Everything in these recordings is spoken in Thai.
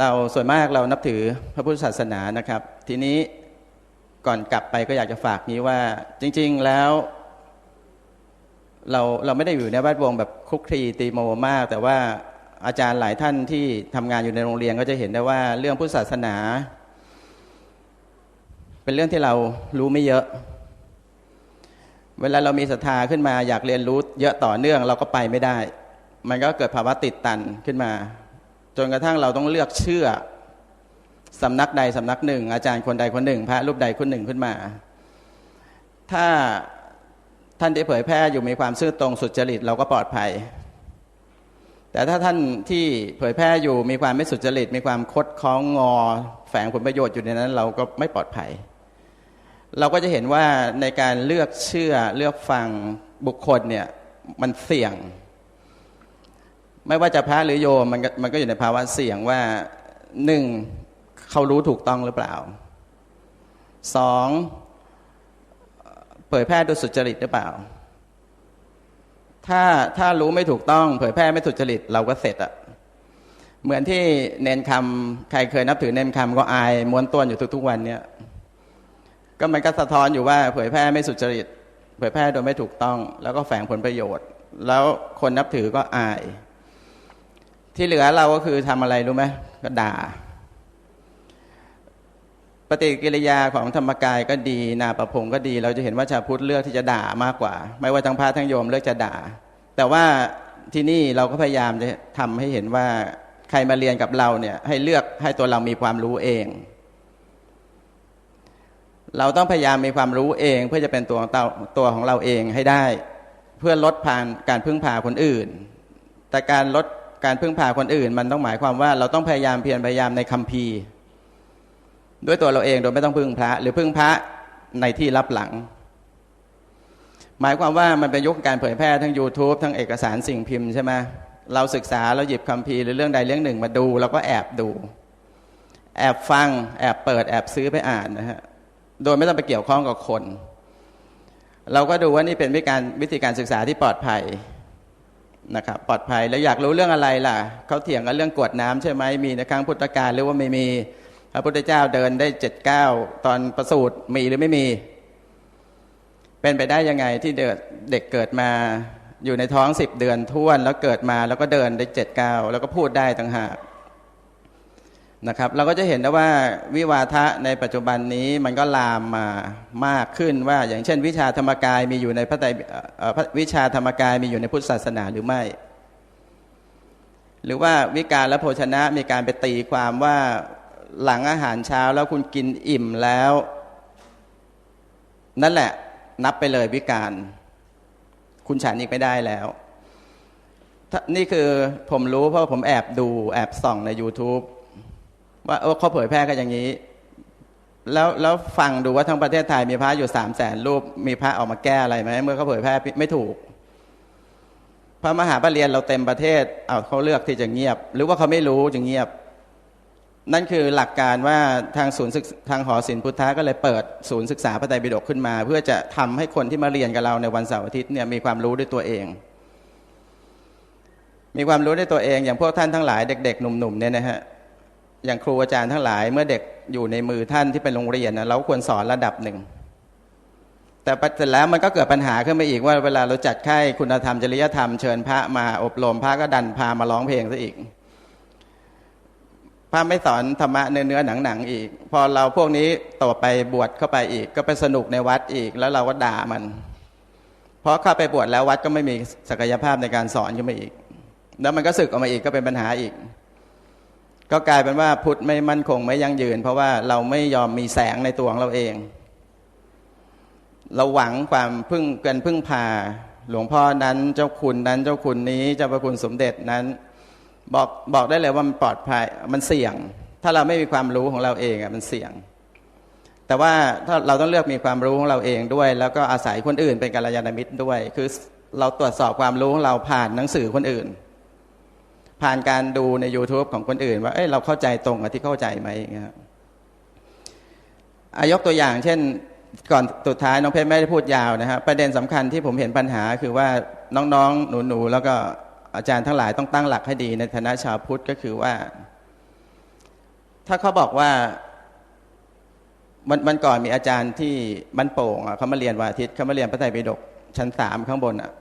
เราส่วนมากเรานับถือพระพุทธศาสนานะครับ ทีนี้ก่อนกลับไปก็อยากจะฝากนี้ว่า จริง ๆแล้ว เราเราไม่ได้อยู่ในแวดวงแบบคุกคีตีโมมาก แต่ว่าอาจารย์หลายท่านที่ทำงานอยู่ในโรงเรียนก็จะเห็นได้ว่าเรื่องพุทธศาสนา เป็นเรื่องที่เรารู้ไม่เยอะ เวลาเรามีศรัทธาขึ้นมาอยากเรียนรู้เยอะต่อเนื่องเราก็ไปไม่ได้ มันก็เกิดภาวะติดตันขึ้นมา จนกระทั่งเราต้องเลือกเชื่อสำนักใดสำนักหนึ่ง อาจารย์คนใดคนหนึ่ง พระรูปใดคนหนึ่งขึ้นมา ถ้าท่านที่เผยแพร่อยู่มีความซื่อตรงสุจริตเราก็ปลอดภัย แต่ถ้าท่านที่เผยแพร่อยู่มีความไม่สุจริต มีความคดคล้องงอ แฝงผลประโยชน์อยู่ในนั้น เราก็ไม่ปลอดภัย เราก็จะเห็นว่าในการเลือกเชื่อเลือกฟังบุคคลเนี่ยมันเสี่ยง ไม่ว่าจะพระหรือโยมมันก็มันก็อยู่ในภาวะเสี่ยงว่าหนึ่งเขารู้ถูกต้องหรือเปล่าสองเผยแพร่โดยสุจริตหรือเปล่า ถ้าถ้ารู้ไม่ถูกต้อง เผยแพร่ไม่สุจริตเราก็เสร็จอะเหมือนที่เน้นคำใครเคยนับถือเน้นคำก็อายม้วนต้วนอยู่ทุก ๆ วันเนี่ยก็มันก็สะท้อนอยู่ว่า เผยแพร่ไม่สุจริต เผยแพร่โดยไม่ถูกต้อง แล้วก็แฝงผลประโยชน์ แล้วคนนับถือก็อาย ที่เหลือเราก็คือทำอะไรรู้ไหมก็ด่า ปฏิกิริยาของธรรมกายก็ดีนาประพงก็ดี เราจะเห็นว่าชาวพุทธเลือกที่จะด่ามากกว่า ไม่ว่าทั้งพระทั้งโยมเลือกจะด่า แต่ว่าที่นี่เราก็พยายามจะทำให้เห็นว่าใครมาเรียนกับเราเนี่ยให้เลือกให้ตัวเรามีความรู้เอง เราต้องพยายามมีความรู้เองเพื่อจะเป็นตัวตัวของเราเองให้ได้ เพื่อลดผ่านการพึ่งพาคนอื่น แต่การลด การพึ่งพาคนอื่น มันต้องหมายความว่าเราต้องพยายามเพียรพยายามในคัมภีร์ ด้วยตัวเราเองโดยไม่ต้องพึ่งพระ หรือพึ่งพระในที่รับหลัง หมายความว่ามันเป็นยุคการเผยแพร่ทั้ง YouTube ทั้งเอกสารสิ่งพิมพ์ใช่ไหมเราศึกษาเราหยิบคัมภีร์หรือเรื่องใดเรื่องหนึ่งมาดูเราก็แอบดู แอบฟังแอบเปิดแอบซื้อไปอ่านนะฮะโดยไม่ต้องไปเกี่ยวข้องกับคน เราก็ดูว่านี่เป็นวิธีการวิธีการศึกษาที่ปลอดภัย นะครับปลอดภัยแล้วอยากรู้เรื่องอะไรล่ะเขาเถียงกันเรื่องกวดน้ำใช่ไหมมีในครั้งพุทธกาลหรือว่าไม่มี พระพุทธเจ้าเดินได้เจ็ดเก้าตอนประสูติมีหรือไม่มี เป็นไปได้ยังไงที่เด็กเด็กเกิดมาอยู่ในท้องสิบเดือนท้วนแล้วเกิดมาแล้วก็เดินได้เจ็ดเก้าแล้วก็พูดได้ต่างหาก นะครับเราก็จะเห็นได้ว่าวิวาทะในปัจจุบันนี้มันก็ลามมามากขึ้นว่าอย่างเช่น วิชาธรรมกายมีอยู่ในพระไตรวิชาธรรมกายมีอยู่ในพุทธศาสนาหรือไม่ หรือว่าวิการและโภชนะมีการไปตีความว่าหลังอาหารเช้าแล้วคุณกินอิ่มแล้ว นั่นแหละนับไปเลยวิการ คุณฉันอีกไม่ได้แล้วนี่คือผมรู้เพราะผมแอบดูแอบส่องใน YouTube ว่าเออเขาเผยแพร่กันอย่างนี้ แล้วแล้วฟังดูว่าทั้งประเทศไทยมีพระอยู่สามแสนรูปมีพระออกมาแก้อะไรไหมเมื่อเขาเผยแพร่ไม่ถูก พระมหาปรริญญาเราเต็มประเทศเอาเขาเลือกที่จะเงียบ หรือว่าเขาไม่รู้จะเงียบ นั่นคือหลักการว่าทางศูนย์ทางหอศิลพุทธะก็เลยเปิดศูนย์ศึกษาพระไตรปิฎกขึ้นมา เพื่อจะทำให้คนที่มาเรียนกับเราในวันเสาร์อาทิตย์เนี่ยมีความรู้ด้วยตัวเองมีความรู้ด้วยตัวเองอย่างพวกท่านทั้งหลายเด็กๆ หนุ่มๆเนี่ยนะฮะ อย่างครูอาจารย์ทั้งหลาย เมื่อเด็กอยู่ในมือท่านที่เป็นโรงเรียนนะเราควรสอนระดับหนึ่ง แต่เสร็จแล้วมันก็เกิดปัญหาขึ้นมาอีกว่าเวลาเราจัดค่ายคุณธรรมจริยธรรมเชิญพระมาอบรมพระก็ดันพามาร้องเพลงซะอีกพระไม่สอนธรรมะเนื้อเนื้อหนังหนังอีก พอเราพวกนี้ต่อไปบวชเข้าไปอีก ก็ไปสนุกในวัดอีก แล้วเราก็ด่ามัน เพราะเข้าไปบวชแล้ววัดก็ไม่มีศักยภาพในการสอนขึ้นมาอีก แล้วมันก็สึกออกมาอีกก็เป็นปัญหาอีก ก็กลายเป็นว่าพุทธไม่มั่นคงไม่ยั่งยืน เพราะว่าเราไม่ยอมมีแสงในตัวของเราเอง เราหวังความพึ่งกันพึ่งพา หลวงพ่อนั้นเจ้าคุณนั้นเจ้าคุณนี้เจ้าพระคุณสมเด็จนั้น บอกบอกได้เลยว่ามันปลอดภัยมันเสี่ยง ถ้าเราไม่มีความรู้ของเราเองอะมันเสี่ยง แต่ว่าถ้าเราต้องเลือกมีความรู้ของเราเองด้วย แล้วก็อาศัยคนอื่นเป็นกัลยาณมิตรด้วย คือเราตรวจสอบความรู้ของเราผ่านหนังสือคนอื่น ผ่านการดูใน YouTube ของคนอื่น ว่าเอ้ยเราเข้าใจตรงกับที่เข้าใจไหมครับอายกตัวอย่าง เช่นก่อนสุดท้ายน้องเพชรไม่ได้พูดยาวนะครับประเด็นสำคัญที่ผมเห็นปัญหา คือว่าน้องๆหนูๆแล้วก็อาจารย์ทั้งหลายต้องตั้งหลักให้ดีในฐานะชาวพุทธก็คือว่า ถ้าเขาบอกว่าวันวันก่อนมีอาจารย์ที่บ้านโป่งเขามาเรียนวันอาทิตย์เขามาเรียนพระไตรปิฎกชั้นสามข้างบนอะ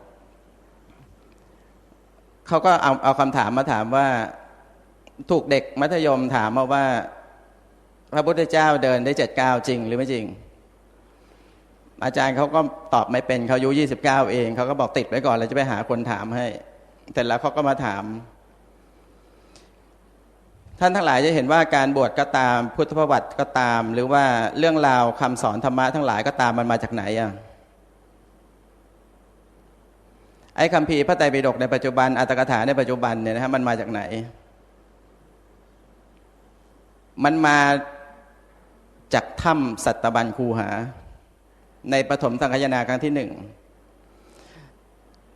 เขาก็เอาเอาคำถามมาถามว่าถูกเด็กมัธยมถามมาว่า พระพุทธเจ้าเดินได้เจ็ดเก้าจริงหรือไม่จริง อาจารย์เขาก็ตอบไม่เป็นเขาอายุยี่สิบเก้าเองเขาก็บอกติดไว้ก่อนแล้วจะไปหาคนถามให้เสร็จแล้วเขาก็มาถาม ท่านทั้งหลายจะเห็นว่าการบวชก็ตามพุทธประวัติก็ตาม หรือว่าเรื่องราวคำสอนธรรมะทั้งหลายก็ตามมันมาจากไหนอะ ไอ้คำพีพระไตรปิฎกในปัจจุบันอัตถกถาในปัจจุบันเนี่ยนะฮะมันมาจากไหน มันมาจากถ้ำสัตบัญคูหา ในปฐมสังคายนาครั้งที่หนึ่ง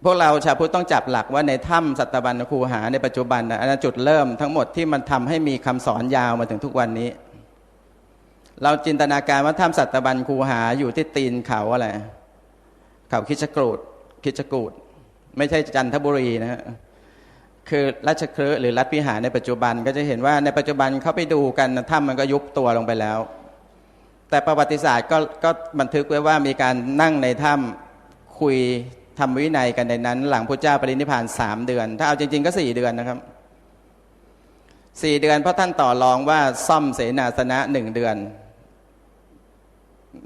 พวกเราชาวพุทธต้องจับหลักว่าในถ้ำสัตบัญคูหาในปัจจุบันนะอันจุดเริ่มทั้งหมดที่มันทำให้มีคำสอนยาวมาถึงทุกวันนี้ เราจินตนาการว่าถ้ำสัตบัญคูหาอยู่ที่ตีนเขาอะไรเขาคิชกูดคิชกูด ไม่ใช่จันทบุรีนะฮะคือราชคฤห์หรือรัฐพิหารในปัจจุบันก็จะเห็นว่าในปัจจุบันเขาไปดูกันถ้ำมันก็ยุบตัวลงไปแล้ว แต่ประวัติศาสตร์ก็ก็บันทึกไว้ว่ามีการนั่งในถ้ำคุยทำวินัยกันในนั้น หลังพระเจ้าปรินิพพานสามเดือน ถ้าเอาจริง ๆ ก็สี่เดือนนะครับสี่เดือนเพราะท่านต่อรองว่าซ่อมเสนาสนะหนึ่งเดือน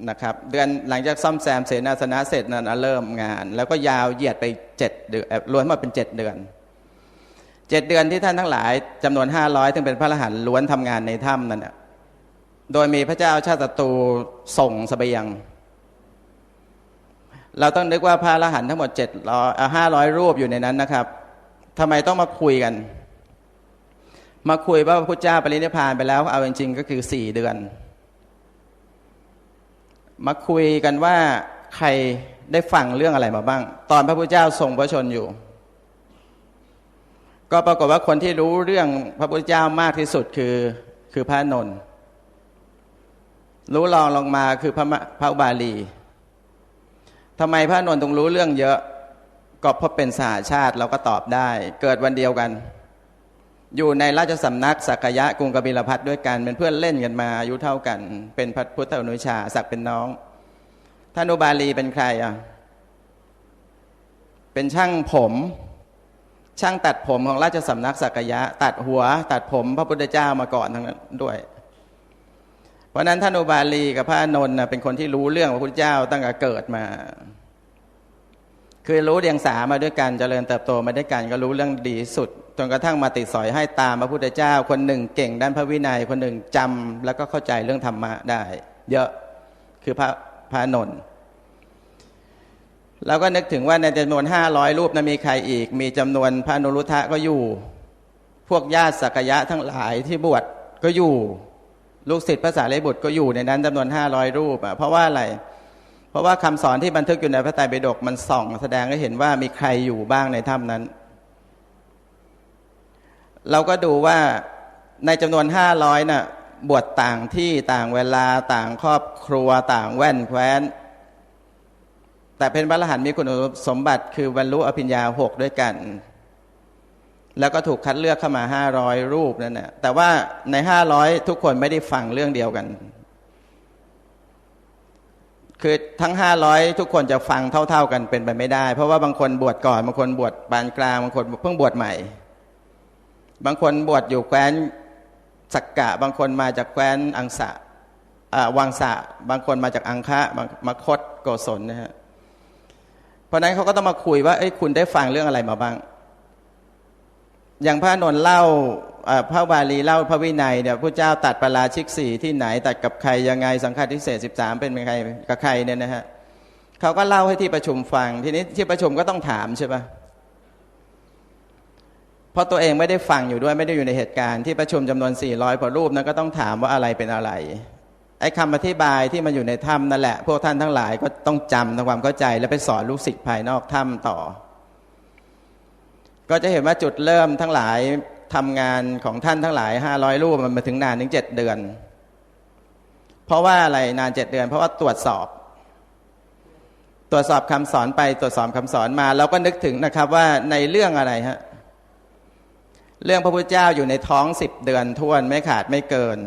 นะครับเดือนหลังจากซ่อมแซมเสนาสนะเสร็จนั้นเริ่มงาน แล้วก็ยาวเหยียดไปเจ็ดเดือนรวมมาเป็นเจ็ดเดือนเจ็ดเดือนที่ท่านทั้งหลายจำนวนห้าร้อยถึงเป็นพระอรหันต์ล้วนทำงานในถ้ำนั่นโดยมีพระเจ้าชาติตูส่งเสบียง เราต้องนึกว่าพระอรหันต์ทั้งหมดเจ็ดร้อยห้าร้อยรูปอยู่ในนั้นนะครับทำไมต้องมาคุยกัน มาคุยว่าพระพุทธเจ้าปรินิพพานไปแล้ว เอาจริงๆก็คือสี่เดือน มาคุยกันว่าใครได้ฟังเรื่องอะไรมาบ้าง ตอนพระพุทธเจ้าทรงพระชนอยู่ ก็ปรากฏว่าคนที่รู้เรื่องพระพุทธเจ้ามากที่สุดคือคือพระนนท์รู้รองลงมาคือพระพระบาลีทำไมพระนนท์ต้องรู้เรื่องเยอะ ก็เพราะเป็นสหาชาติเราก็ตอบได้ เกิดวันเดียวกัน อยู่ในราชสำนักสักยะกรุงกบิลพัทด้วยกัน เป็นเพื่อนเล่นกันมาอายุเท่ากัน เป็นพระพุทธอนุชาศักดิ์เป็นน้องท่านอุบาลีเป็นใครอะเป็นช่างผม ช่างตัดผมของราชสำนักสักยะ ตัดหัว ตัดผมพระพุทธเจ้ามาก่อนทั้งนั้นด้วย เพราะนั้นท่านอุบาลีกับพระนนท์เป็นคนที่รู้เรื่องพระพุทธเจ้าตั้งแต่เกิดมา คือรู้เดียงสามาด้วยกันเจริญเติบโตมาด้วยกันก็รู้เรื่องดีสุดจนกระทั่งมาติดสอยให้ตามพระพุทธเจ้า คนหนึ่งเก่งด้านพระวินัยคนหนึ่งจำแล้วก็เข้าใจเรื่องธรรมะได้ เยอะคือพระพระอานนท์เราก็นึกถึงว่าในจำนวนห้าร้อยรูปนะมีใครอีก มีจำนวนพระนรุทธะก็อยู่ พวกญาติสักยะทั้งหลายที่บวชก็อยู่ ลูกศิษย์พระสารีบุตรก็อยู่ในนั้นจำนวนห้าร้อยรูปอะเพราะว่าอะไรเพราะว่าคำสอนที่บันทึกอยู่ในพระไตรปิฎกมันส่อง แสดงให้เห็นว่ามีใครอยู่บ้างในถ้ำนั้น เราก็ดูว่าในจำนวนห้าร้อยน่ะบวชต่างที่ต่างเวลาต่างครอบครัวต่างแว่นแคว้น แต่เป็นพระอรหันต์มีคุณสมบัติคือบรรลุอภิญญาหกด้วยกัน แล้วก็ถูกคัดเลือกเข้ามาห้าร้อยรูปนั่นแหละแต่ว่าในห้าร้อยทุกคนไม่ได้ฟังเรื่องเดียวกัน คือทั้งห้าร้อยทุกคนจะฟังเท่า ๆกันเป็นไปไม่ได้ เพราะว่าบางคนบวชก่อนบางคนบวชปานกลางบางคนเพิ่งบวชใหม่ บางคนบวชอยู่แคว้นสักกะ บางคนมาจากแคว้นอังสะวังสะ บางคนมาจากอังคะบางมาคตโกศลนะฮะเพราะฉะนั้นเขาก็ต้องมาคุยว่าเอ้ยคุณได้ฟังเรื่องอะไรมาบ้าง อย่างพระนนท์เล่า พระบาลีเล่าพระวินัยเนี่ยพระเจ้าตัดปาราชิกสี่ที่ไหนตัดกับใครยังไงสังฆาทิเศษสิบสามเป็นใครกับใครเนี่ยนะฮะเขาก็เล่าให้ที่ประชุมฟัง ทีนี้ที่ประชุมก็ต้องถามใช่ปะเพราะตัวเองไม่ได้ฟังอยู่ด้วยไม่ได้อยู่ในเหตุการณ์ที่ประชุมจำนวน 400กว่ารูปนั้นก็ต้องถามว่าอะไรเป็นอะไรไอ้คำอธิบายที่มันอยู่ในถ้ำนั่นแหละ พวกท่านทั้งหลายก็ต้องจำทำความเข้าใจ แล้วไปสอนลูกศิษย์ภายนอกถ้ำต่อ ก็จะเห็นว่าจุดเริ่มทั้งหลาย ทำงานของท่านทั้งหลาย500รูปมันมาถึงนานถึง7เดือน เพราะว่าอะไรนานเจ็ดเดือน เพราะว่าตรวจสอบ ตรวจสอบคำสอนไปตรวจสอบคำสอนมาเราก็นึกถึงนะครับว่าในเรื่องอะไรฮะเรื่องพระพุทธเจ้าอยู่ในท้องสิบเดือนท้วนไม่ขาดไม่เกิน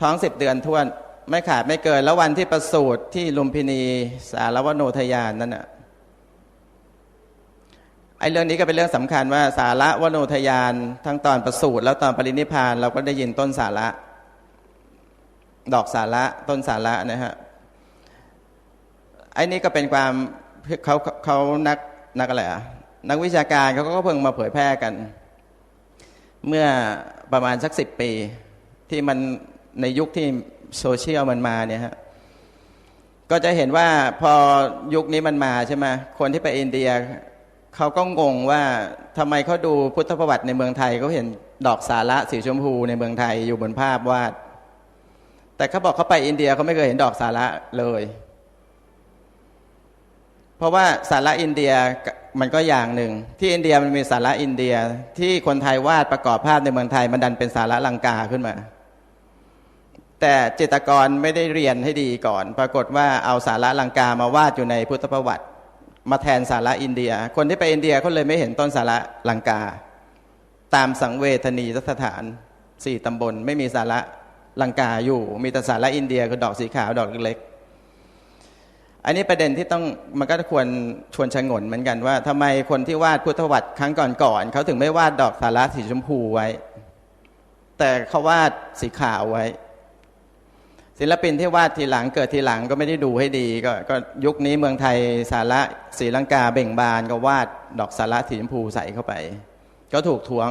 ท้องสิบเดือนท้วนไม่ขาดไม่เกิน แล้ววันที่ประสูติที่ลุมพินีสารวโนทยานนั่นน่ะ ไอ้เรื่องนี้ก็เป็นเรื่องสำคัญว่าสาระวโนทยาน ทั้งตอนประสูติแล้วตอนปรินิพพานเราก็ได้ยินต้นสาระ ดอกสาระต้นสาระนะฮะไอ้นี่ก็เป็นความเขาเขานักนักอะไรอะนักวิชาการเขาก็เพิ่งมาเผยแพร่กัน เมื่อประมาณสักสิบปี ที่มันในยุคที่โซเชียลมันมาเนี่ยฮะก็จะเห็นว่าพอยุคนี้มันมาใช่ไหมคนที่ไปอินเดีย เขาก็งงว่าทำไมเขาดูพุทธประวัติในเมืองไทยเขาเห็นดอกสาระสีชมพูในเมืองไทยอยู่บนภาพวาด แต่เขาบอกเขาไปอินเดียเขาไม่เคยเห็นดอกสาระเลย เพราะว่าสาระอินเดียมันก็อย่างหนึ่ง ที่อินเดียมันมีสาระอินเดียที่คนไทยวาดประกอบภาพในเมืองไทยมันดันเป็นสาระลังกาขึ้นมาแต่จิตรกรไม่ได้เรียนให้ดีก่อน ปรากฏว่าเอาสาระลังกามาวาดอยู่ในพุทธประวัติ มาแทนสาระอินเดีย คนที่ไปอินเดียเขาเลยไม่เห็นต้นสาระลังกา ตามสังเวทนีสถานสี่ตำบล ไม่มีสาระลังกาอยู่ มีแต่สาระอินเดียคือดอกสีขาวดอกเล็กๆอันนี้ประเด็นที่ต้องมันก็ควรชวนชงนเหมือนกันว่าทำไมคนที่วาดพุทธวัตรครั้งก่อนๆเขาถึงไม่วาดดอกสาระสีชมพูไว้ แต่เขาวาดสีขาวไว้ ศิลปินที่วาดทีหลังเกิดทีหลังก็ไม่ได้ดูให้ดีกก็ยุคนี้เมืองไทยสาระศรีลังกาเบ่งบานก็วาดดอกสาระสีชมพูใส่เข้าไป ก็ถูกทวง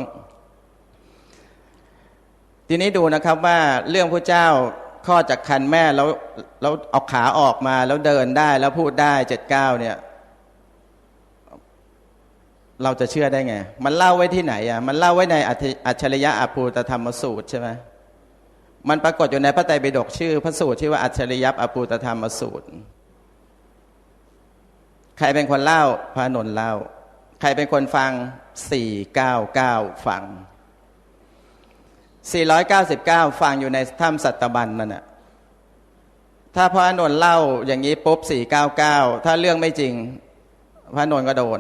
ทีนี้ดูนะครับว่าเรื่องพระเจ้าคลอจากคันแม่แล้วแล้วเอาขาออกมาแล้วเดินได้แล้วพูดได้เจ็ดเก้าเนี่ย เราจะเชื่อได้ไง มันเล่าไว้ที่ไหนอะมันเล่าไว้ในอัจฉริยะอภูตธรรมสูตรใช่ไหม มันปรากฏอยู่ในพระไตรปิฎกชื่อ พระสูตรชื่อว่าอัจฉริยะอภูตธรรมสูตร ใครเป็นคนเล่าพระนนท์เล่า ใครเป็นคนฟังสี่เก้าเก้าฟัง499ฟังอยู่ในถ้ำสัตบันนั่นน่ะถ้าพระนนท์เล่าอย่างนี้ปุ๊บ499ถ้าเรื่องไม่จริง พระนนท์ก็โดน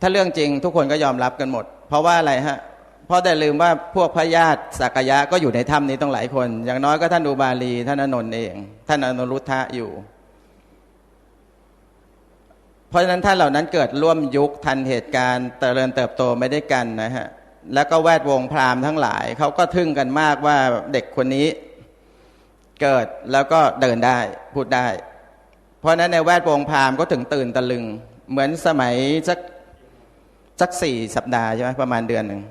ถ้าเรื่องจริงทุกคนก็ยอมรับกันหมด เพราะว่าอะไรฮะ เพราะแต่ลืมว่าพวกพระญาติสักยะก็อยู่ในถ้ำนี้ต้องหลายคน อย่างน้อยก็ท่านอุบาลี ท่านอนนท์เอง ท่านอนุรุทธะอยู่ เพราะฉะนั้นท่านเหล่านั้นเกิดร่วมยุคทันเหตุการณ์เจริญเติบโตไม่ได้กันนะฮะแล้วก็แวดวงพราหมณ์ทั้งหลายเขาก็ทึ่งกันมากว่าเด็กคนนี้เกิดแล้วก็เดินได้พูดได้ เพราะนั้นในแวดวงพราหมณ์ก็ถึงตื่นตะลึง เหมือนสมัยสักสักสี่สัปดาห์ใช่ไหมประมาณเดือนหนึ่ง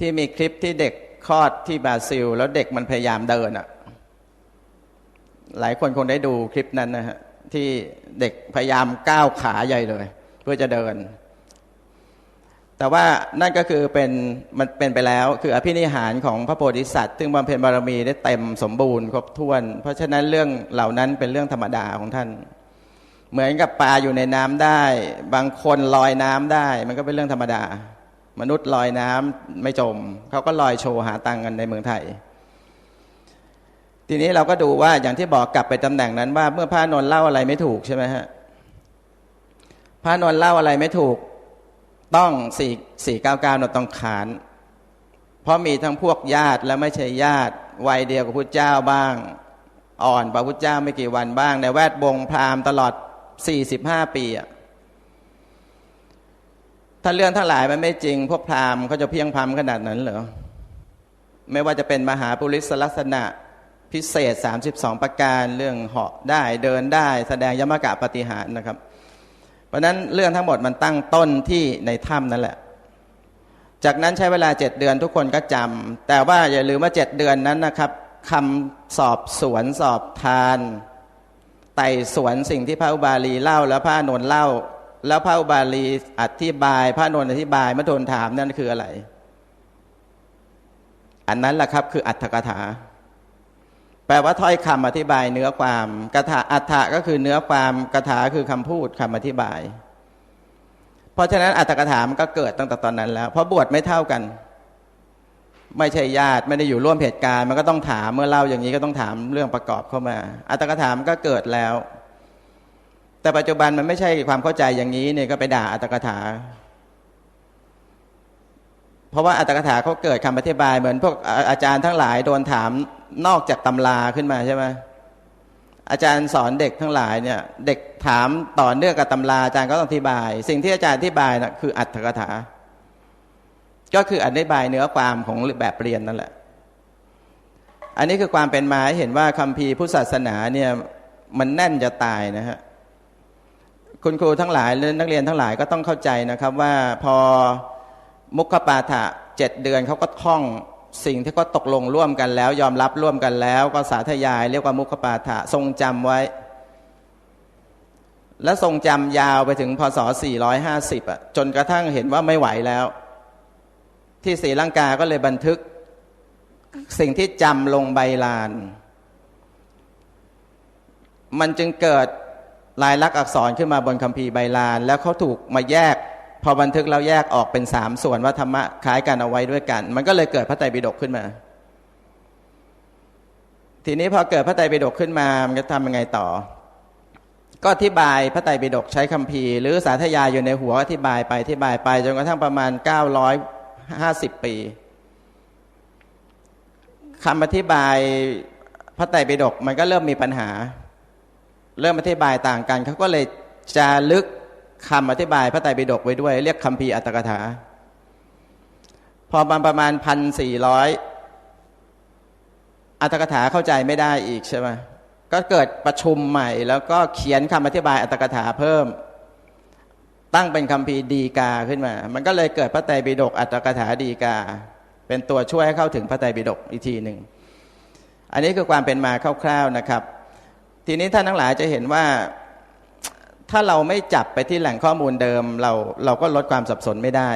ที่มีคลิปที่เด็กคลอดที่บราซิล แล้วเด็กมันพยายามเดินอะ่ะ หลายคนคงได้ดูคลิปนั้นนะฮะที่เด็กพยายามก้าวขาใหญ่เลย เพื่อจะเดิน แต่ว่านั่นก็คือเป็นมันเป็นไปแล้ว คืออภินิหารของพระโพธิสัตว์ ซึ่งบำเพ็ญบารมีได้เต็มสมบูรณ์ครบถ้วน เพราะฉะนั้นเรื่องเหล่านั้นเป็นเรื่องธรรมดาของท่าน เหมือนกับปลาอยู่ในน้ำได้ บางคนลอยน้ำได้ มันก็เป็นเรื่องธรรมดา มนุษย์ลอยน้ำไม่จม เขาก็ลอยโชว์หาตังกันในเมืองไทย ทีนี้เราก็ดูว่าอย่างที่บอกกลับไปตำแหน่งนั้นว่าเมื่อพระนนท์เล่าอะไรไม่ถูกใช่ไหมฮะพระนนท์เล่าอะไรไม่ถูกต้องสี่สี่เก้าเก้าต้องขาน เพราะมีทั้งพวกญาติและไม่ใช่ญาติวัยเดียวกับพุทธเจ้าบ้าง อ่อนกว่าพุทธเจ้าไม่กี่วันบ้าง ในแวดวงพราหมณ์ตลอดสี่สิบห้าปีอะ ถ้าเรื่องทั้งหลายมันไม่จริง พวกพราหมณ์เขาจะเพียงพรำขนาดนั้นเหรอไม่ว่าจะเป็นมหาปุริสลักษณะพิเศษ 32 ประการเรื่องเหาะได้เดินได้แสดงยมกะปฏิหารนะครับ เพราะนั้นเรื่องทั้งหมดมันตั้งต้นที่ในถ้ำนั่นแหละ จากนั้นใช้เวลาเจ็ดเดือนทุกคนก็จำแต่ว่าอย่าลืมว่าเจ็ดเดือนนั้นนะครับคำสอบสวนสอบทาน ไต่สวนสิ่งที่พระอุบาลีเล่าแล้วพระนนท์เล่า แล้วพระอุบาลีอธิบาย พระนนท์อธิบายมาโดนถามนั่นคืออะไร อันนั้นแหละครับ คืออัตถกถา แปลว่าถ้อยคำอธิบายเนื้อความกถาอัฏฐะก็คือเนื้อความกถาคือคำพูดคำอธิบาย เพราะฉะนั้นอัตถกถามันก็เกิดตั้งแต่ตอนนั้นแล้ว เพราะบวชไม่เท่ากัน ไม่ใช่ญาติไม่ได้อยู่ร่วมเหตุการณ์ มันก็ต้องถามเมื่อเล่าอย่างนี้ก็ต้องถามเรื่องประกอบเข้ามา อัตถกถามก็เกิดแล้ว แต่ปัจจุบันมันไม่ใช่ความเข้าใจอย่างนี้เนี่ยก็ไปด่าอัตถกถา เพราะว่าอัตถกถาเขาเกิดคำอธิบายเหมือนพวกอาอาจารย์ทั้งหลายโดนถามนอกจากตำราขึ้นมาใช่ไหมอาจารย์สอนเด็กทั้งหลายเนี่ยเด็กถามต่อเนื่องกับตำราอาจารย์ก็ต้องอธิบาย สิ่งที่อาจารย์อธิบายนะคืออัตถกถา ก็คืออธิบายเนื้อความของแบบเรียนนั่นแหละ อันนี้คือความเป็นมาให้เห็นว่าคัมภีร์พุทธศาสนาเนี่ยมันแน่นจะตายนะฮะ คุณครูทั้งหลายและนักเรียนทั้งหลายก็ต้องเข้าใจนะครับว่าพอมุขปาฐะเจ็ดเดือนเขาก็ท่องสิ่งที่เขาตกลงร่วมกันแล้ว ยอมรับร่วมกันแล้ว ก็สาธยาย เรียกว่ามุขปาฐะทรงจำไว้ และทรงจำยาวไปถึงพศ 450อะจนกระทั่งเห็นว่าไม่ไหวแล้ว ที่ศรีลังกาก็เลยบันทึก สิ่งที่จำลงใบลาน มันจึงเกิด ลายลักษณ์อักษรขึ้นมาบนคัมภีร์ใบลาน แล้วเขาถูกมาแยก พอบันทึกแล้วแยกออกเป็นสามส่วนว่าธรรมะคล้ายกันเอาไว้ด้วยกัน มันก็เลยเกิดพระไตรปิฎกขึ้นมา ทีนี้พอเกิดพระไตรปิฎกขึ้นมามันก็ทำยังไงต่อ ก็อธิบายพระไตรปิฎกใช้คัมภีร์ หรือสาธยายอยู่ในหัวอธิบายไปอธิบายไปจนกระทั่งประมาณ 950 ปีคำอธิบายพระไตรปิฎกมันก็เริ่มมีปัญหา เริ่มอธิบายต่างกันเขาก็เลยจารึกคำอธิบายพระไตรปิฎกไว้ด้วย เรียกคัมภีอัตถกถา พอมาประมาณพันสี่ร้อยอัตถกถาเข้าใจไม่ได้อีกใช่ไหมก็เกิดประชุมใหม่ แล้วก็เขียนคำอธิบายอัตถกถาเพิ่ม ตั้งเป็นคัมภีดีกาขึ้นมา มันก็เลยเกิดพระไตรปิฎกอัตถกถาดีกา เป็นตัวช่วยให้เข้าถึงพระไตรปิฎกอีกทีหนึ่ง อันนี้คือความเป็นมาคร่าวๆนะครับ ทีนี้ท่านทั้งหลายจะเห็นว่าถ้าเราไม่จับไปที่แหล่งข้อมูลเดิม เราเราก็ลดความสับสนไม่ได้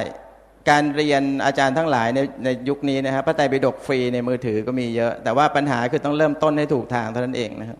การเรียนอาจารย์ทั้งหลายในในยุคนี้นะครับพระไตรปิฎกฟรีในมือถือก็มีเยอะ แต่ว่าปัญหาคือต้องเริ่มต้นให้ถูกทางเท่านั้นเองนะครับ